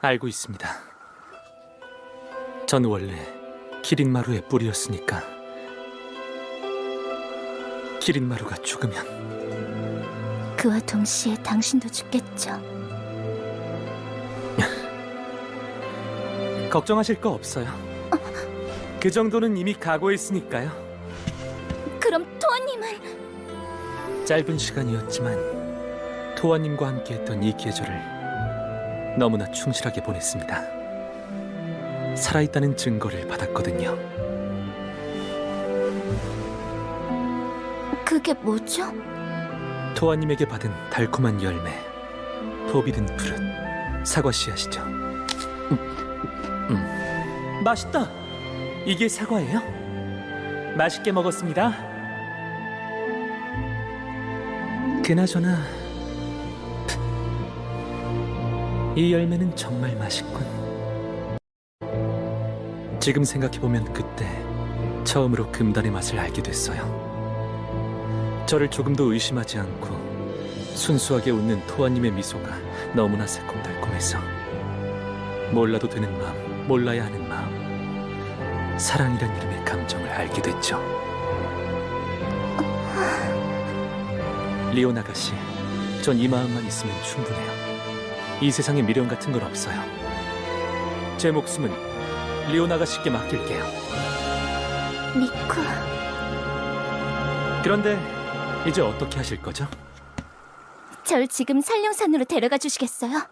알고 있습니다. 전 원래 기린마루의 뿌리였으니까 기린마루가 죽으면 그와 동시에 당신도 죽겠죠. 걱정하실 거 없어요. 그 정도는 이미 각오했으니까요. 그럼 토아님은 짧은 시간이었지만 토아님과 함께했던 이 계절을 너무나 충실하게 보냈습니다. 살아있다는 증거를 받았거든요. 그게 뭐죠? 토아님에게 받은 달콤한 열매, 포비든 푸릇, 사과 씨앗이죠. 음, 음. 맛있다. 이게 사과예요? 맛있게 먹었습니다. 그나저나 이 열매는 정말 맛있군. 지금 생각해보면 그때 처음으로 금단의 맛을 알게 됐어요. 저를 조금도 의심하지 않고 순수하게 웃는 토아님의 미소가 너무나 새콤달콤해서 몰라도 되는 마음, 몰라야 하는 마음, 사랑이란 이름의 감정을 알게 됐죠. 리온 아가씨, 전 이 마음만 있으면 충분해요. 이 세상에 미련 같은 건 없어요. 제 목숨은 리온 아가씨께 맡길게요. 미쿠, 그런데 이제 어떻게 하실 거죠? 절 지금 산령산으로 데려가 주시겠어요?